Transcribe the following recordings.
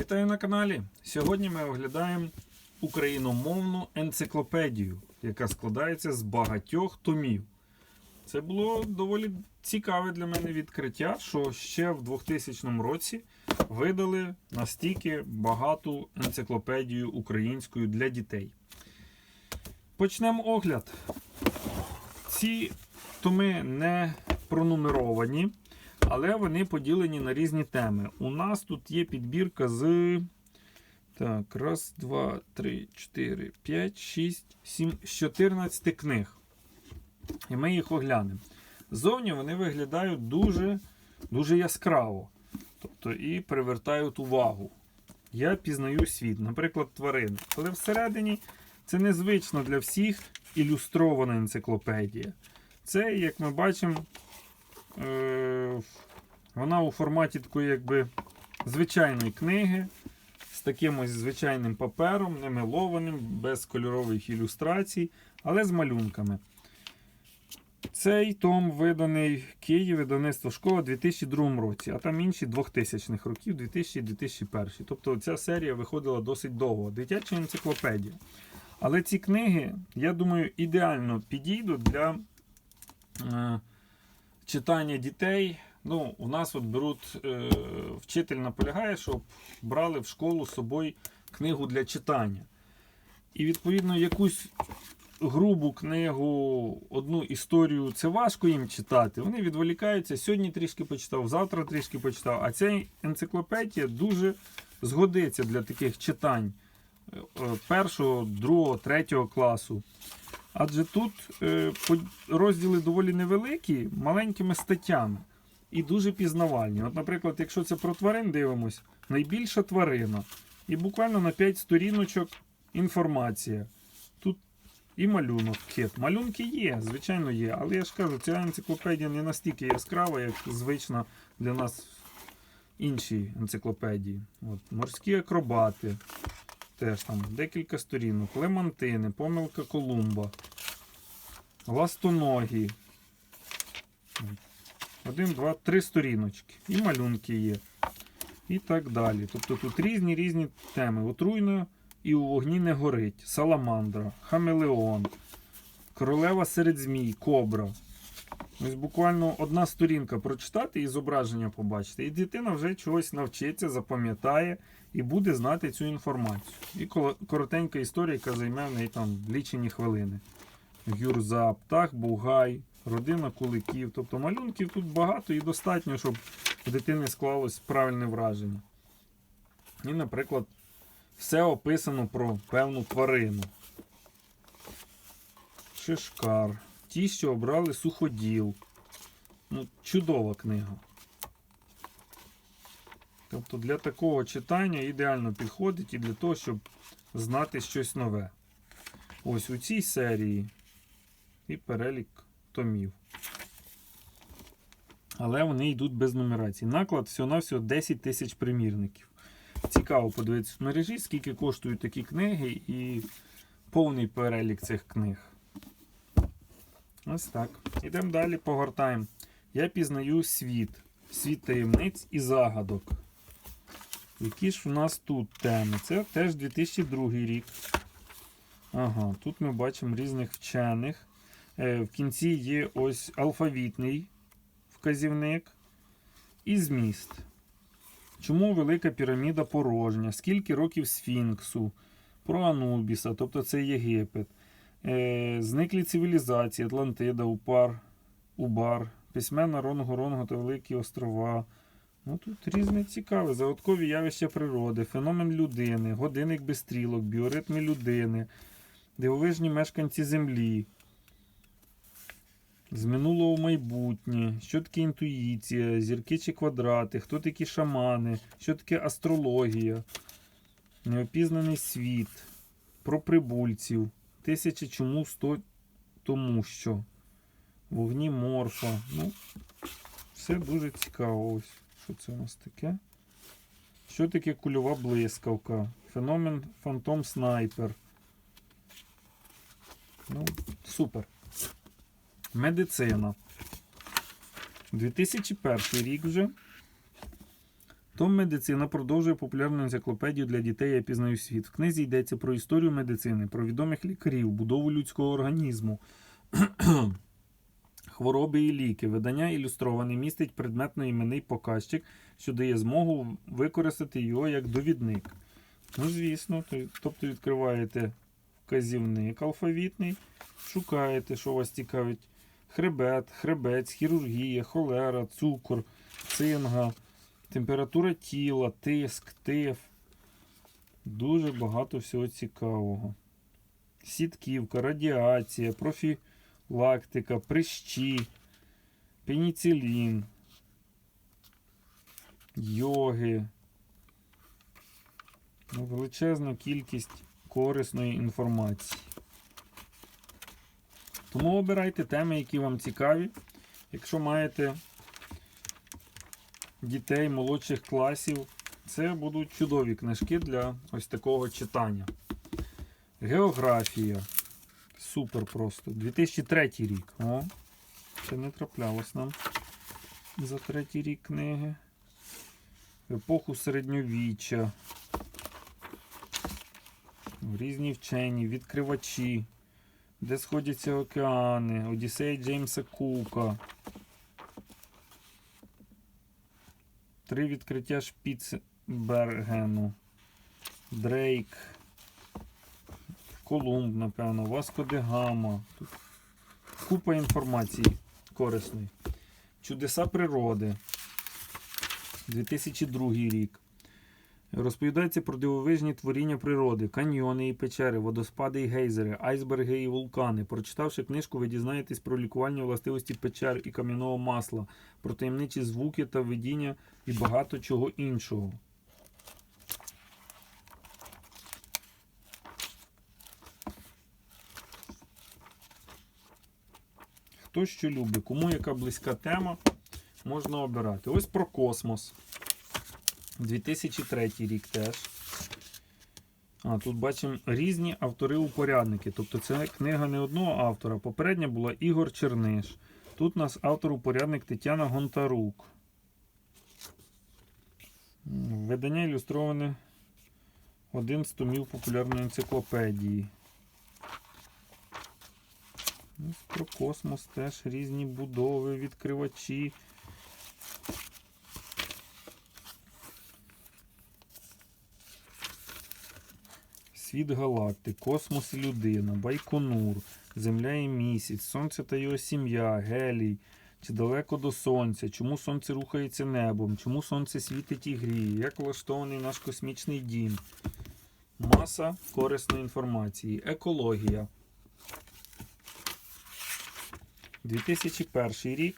Вітаю на каналі. Сьогодні ми оглядаємо україномовну енциклопедію, яка складається з багатьох томів. Це було доволі цікаве для мене відкриття, що ще в 2000 році видали настільки багату енциклопедію українською для дітей. Почнемо огляд. Ці томи не пронумеровані, але вони поділені на різні теми. У нас тут є підбірка з. Так, раз, два, три, чотири, п'ять, шість, сім, з 14 книг. І ми їх оглянемо. Ззовні вони виглядають дуже, дуже яскраво. Тобто і привертають увагу. Я пізнаю світ, наприклад, тварин. Але всередині це незвично для всіх ілюстрована енциклопедія. Це, як ми бачимо, е, вона у форматі такої якби звичайної книги з таким ось звичайним папером, не мелованим, без кольорових ілюстрацій, але з малюнками. Цей том виданий в Києві, видавництво школа у 2002 році, а там інші 2000-х років, 2000-2001. Тобто ця серія виходила досить довго. Дитяча енциклопедія. Але ці книги, я думаю, ідеально підійдуть для е, читання дітей. Ну, у нас от беруть, е, вчитель наполягає, щоб брали в школу з собою книгу для читання. І відповідно якусь грубу книгу, одну історію, це важко їм читати. Вони відволікаються. Сьогодні трішки почитав, завтра трішки почитав. А ця енциклопедія дуже згодиться для таких читань е, першого, другого, третього класу. Адже тут е, розділи доволі невеликі, маленькими статтями і дуже пізнавальні. От, наприклад, якщо це про тварин дивимось, найбільша тварина. І буквально на 5 сторіночок інформація. Тут і малюнок кит. Малюнки є, звичайно, є. Але я ж кажу, ця енциклопедія не настільки яскрава, як звична для нас інші енциклопедії. От, морські акробати. Теж там декілька сторінок. Лемантини, помилка Колумба. Ластоногі. Один, два, три сторіночки. І малюнки є. І так далі. Тобто тут різні різні теми. Отруйно і у вогні не горить. Саламандра, Хамелеон, Королева серед змій, Кобра. Ось буквально одна сторінка прочитати і зображення побачити. І дитина вже чогось навчиться, запам'ятає і буде знати цю інформацію. І коротенька історія, яка займе в неї там лічені хвилини. Гюрза, птах, бугай, родина куликів. Тобто малюнків тут багато і достатньо, щоб у дитини склалось правильне враження. І, наприклад, все описано про певну тварину. Шишкар. Ті, що обрали суходіл. Ну, чудова книга. Тобто для такого читання ідеально підходить і для того, щоб знати щось нове. Ось у цій серії і перелік томів. Але вони йдуть без нумерації. Наклад всього-навсього 10 тисяч примірників. Цікаво подивитися в мережі, скільки коштують такі книги і повний перелік цих книг. Ось так. Ідемо далі, погортаємо. Я пізнаю світ. Світ таємниць і загадок. Які ж у нас тут теми? Це теж 2002 рік. Ага, тут ми бачимо різних вчених. Е, в кінці є ось алфавітний вказівник і зміст. Чому велика піраміда порожня? Скільки років Сфінксу? Про Анубіса, тобто це Єгипет. Е, зниклі цивілізації, Атлантида, Упар, Убар, письменна Ронго Ронго та Великі острова. Ну тут різне цікаве. Загадкові явища природи, феномен людини, годинник без стрілок, біоритми людини, дивовижні мешканці Землі. З минулого в майбутнє, що таке інтуїція, зірки чи квадрати, хто такі шамани, що таке астрологія, неопізнаний світ, про прибульців, тисяча чому сто тому що, вогні морфа. Ну, все дуже цікаво. Ось, що це у нас таке? Що таке кульова блискавка? Феномен фантом снайпер. Ну, супер. Медицина. 2001 рік вже. Том медицина продовжує популярну енциклопедію для дітей Я пізнаю світ. В книзі йдеться про історію медицини, про відомих лікарів, будову людського організму, хвороби і ліки. Видання ілюстроване містить предметно-іменний показчик, що дає змогу використати його як довідник. Ну, звісно, тобто відкриваєте вказівник алфавітний, шукаєте, що вас цікавить. Хребет, хребець, хірургія, холера, цукор, цинга, температура тіла, тиск, тиф. Дуже багато всього цікавого. Сітківка, радіація, профілактика, прищі, пеніцилін, йоги. Ну, Величезна кількість корисної інформації. Тому обирайте теми, які вам цікаві. Якщо маєте дітей молодших класів, це будуть чудові книжки для ось такого читання. Географія. Супер просто. 2003 рік. О, це не траплялось нам за третій рік книги. Епоху середньовіччя. Різні вчені, відкривачі, де сходяться океани, Одіссей Джеймса Кука. Три відкриття Шпіцбергену. Дрейк. Колумб, напевно, Васко де Гама. Тут купа інформації корисної. Чудеса природи. 2002 рік. Розповідається про дивовижні творіння природи, каньйони і печери, водоспади і гейзери, айсберги і вулкани. Прочитавши книжку, ви дізнаєтесь про лікувальні властивості печер і кам'яного масла, про таємничі звуки та видіння і багато чого іншого. Хто що любить, кому яка близька тема, можна обирати. Ось про космос. 2003 рік теж. А, тут бачимо різні автори-упорядники. Тобто це книга не одного автора. Попередня була Ігор Черниш. Тут у нас автор-упорядник Тетяна Гонтарук. Видання ілюстроване один з томів популярної енциклопедії. Про космос теж різні будови, відкривачі. Світ галактик, космос і людина, Байконур, Земля і місяць, Сонце та його сім'я, Гелій, чи далеко до Сонця, чому Сонце рухається небом, чому Сонце світить і гріє, як влаштований наш космічний дім. Маса корисної інформації. Екологія. 2001 рік.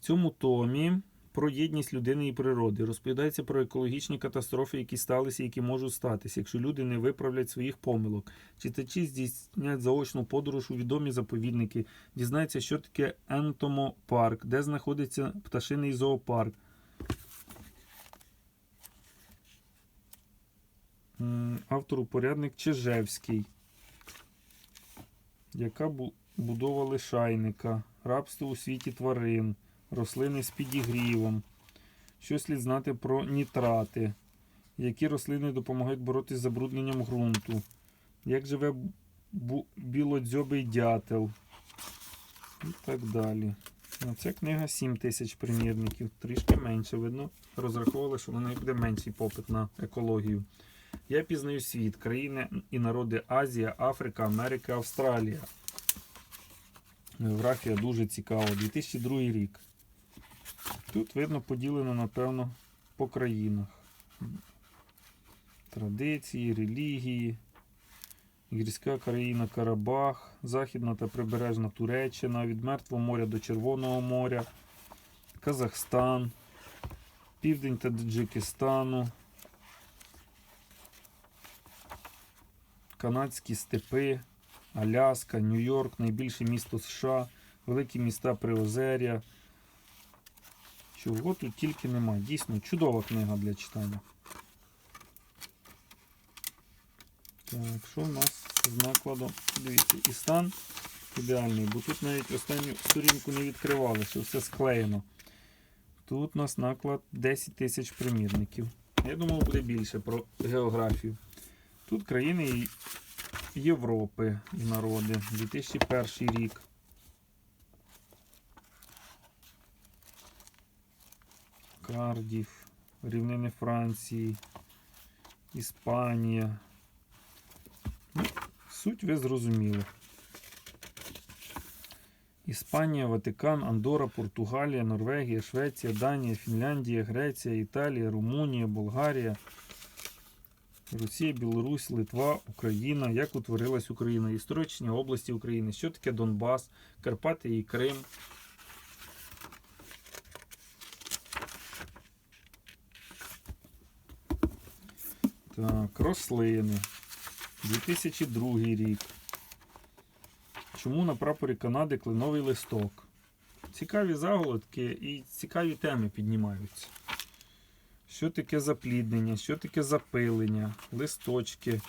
В цьому томі про єдність людини і природи. Розповідається про екологічні катастрофи, які сталися і які можуть статися, якщо люди не виправлять своїх помилок. Читачі здійснять заочну подорож у відомі заповідники, дізнаються, що таке ентомопарк, де знаходиться пташиний зоопарк. М, Автор-упорядник Чижевський. Яка бу- будова лишайника, рабство у світі тварин, рослини з підігрівом. Що слід знати про нітрати? Які рослини допомагають боротися з забрудненням ґрунту? Як живе білодзьобий дятел? І так далі. Ну, Ця книга 7 тисяч примірників, трішки менше. Видно, розраховували, що на неї буде менший попит на екологію. Я пізнаю світ, країни і народи Азія, Африка, Америка, Австралія. Географія дуже цікава. 2002 рік. Тут видно поділено, напевно, по країнах. Традиції, релігії, гірська країна Карабах, Західна та Прибережна Туреччина, від Мертвого моря до Червоного моря, Казахстан, Південь Таджикистану, Канадські степи, Аляска, Нью-Йорк, найбільше місто США, великі міста Приозер'я. Чого тут тільки нема. Дійсно, чудова книга для читання. Так, що в нас з накладом? Дивіться, і стан ідеальний, бо тут навіть останню сторінку не відкривали, що все склеєно. Тут у нас наклад 10 тисяч примірників. Я думав, буде більше про географію. Тут країни Європи і народи. 2001 рік. Кардіф, рівнини Франції, Іспанія. Ну, суть ви зрозуміли. Іспанія, Ватикан, Андора, Португалія, Норвегія, Швеція, Данія, Фінляндія, Греція, Італія, Румунія, Болгарія, Росія, Білорусь, Литва, Україна. Як утворилась Україна? Історичні області України. Що таке Донбас, Карпати і Крим. Так, рослини. 2002 рік. Чому на прапорі Канади кленовий листок? Цікаві заголовки і цікаві теми піднімаються. Що таке запліднення, що таке запилення, листочки.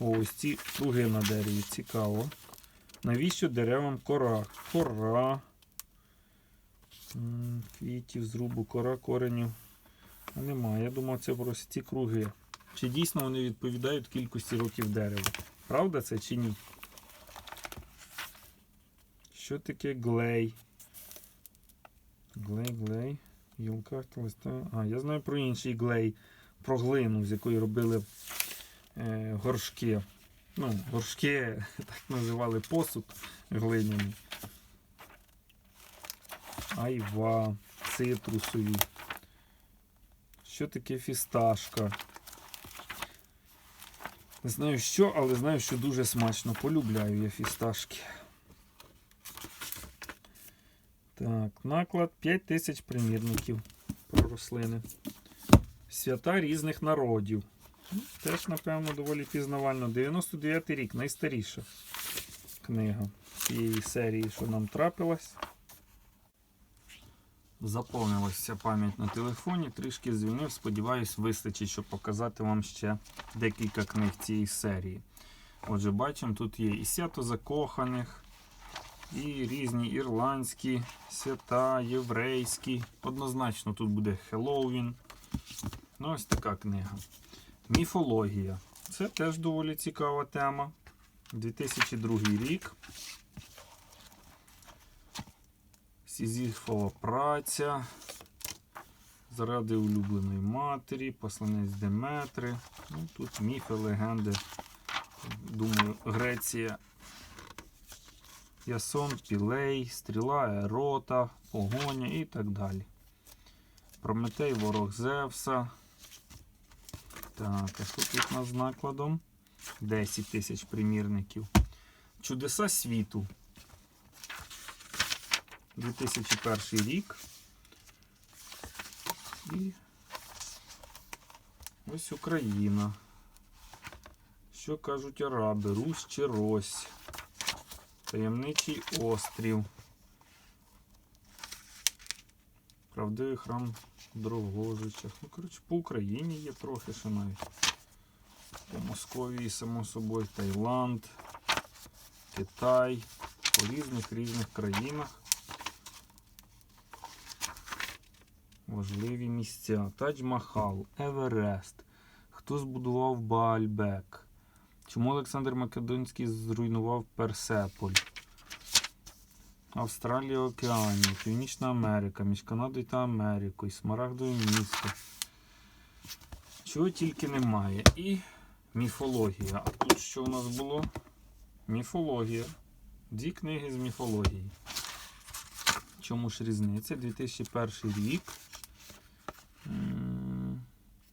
О, ось ці круги на дереві. Цікаво. Навіщо деревам кора? Кора. Квітів, зрубу, кора, коренів. Немає. Я думав, це просто ці круги. Чи дійсно вони відповідають кількості років дерева? Правда це чи ні? Що таке глей? Глей, глей. Гілка листа. А, я знаю про інший глей. Про глину, з якої робили е, горшки. Ну, горшки, так називали посуд глиняний. Айва, цитрусові. Що таке фісташка? Не знаю що, але знаю, що дуже смачно. Полюбляю я фісташки. Так, наклад 5 тисяч примірників про рослини. Свята різних народів. Теж, напевно, доволі пізнавально. 99 рік, найстаріша книга цієї серії, що нам трапилась. Заповнилася пам'ять на телефоні, трішки звільнив. Сподіваюсь, вистачить, щоб показати вам ще декілька книг цієї серії. Отже, бачимо, тут є і свято закоханих, і різні ірландські свята, єврейські. Однозначно тут буде Хеллоуін. Ну, ось така книга. Міфологія. Це теж доволі цікава тема. 2002 рік. Сізіфова праця. Заради улюбленої матері, посланець Деметри. Ну, тут міфи, легенди. Думаю, Греція. Ясон, Пілей, Стріла, Ерота, Погоня і так далі. Прометей, ворог Зевса. Так, а що тут у нас з накладом? 10 тисяч примірників. Чудеса світу. 2001 рік. І ось Україна. Що кажуть араби? Русь чи Рось? Таємничий острів. Правдивий храм в Дрогожичах. Ну, коротше, по Україні є трохи ще навіть. По Московії, само собою, Таїланд, Китай, по різних різних країнах. Важливі місця. Тадж-Махал, Еверест. Хто збудував Баальбек? Чому Олександр Македонський зруйнував Персеполь? Австралія, Океанія, Північна Америка, між Канадою та Америкою, Смарагдове місто. Чого тільки немає. І міфологія. А тут що у нас було? Міфологія. Дві книги з міфології. Чому ж різниця? 2001 рік.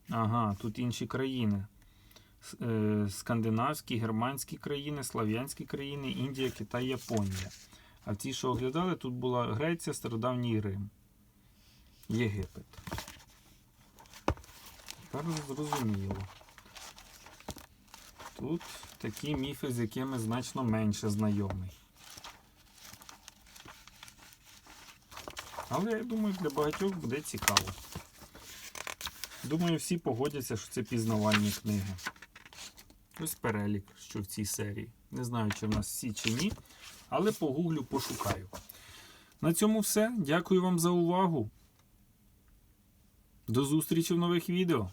Ага, тут інші країни. Е, Скандинавські, германські країни, слав'янські країни, Індія, Китай, Японія. А ті, що оглядали, тут була Греція, Стародавній Рим, Єгипет. Тепер зрозуміло. Тут такі міфи, з якими значно менше знайомий. Але я думаю, для багатьох буде цікаво. Думаю, всі погодяться, що це пізнавальні книги. Ось перелік, що в цій серії. Не знаю, чи в нас всі чи ні, але погуглю, пошукаю. На цьому все. Дякую вам за увагу. До зустрічі в нових відео!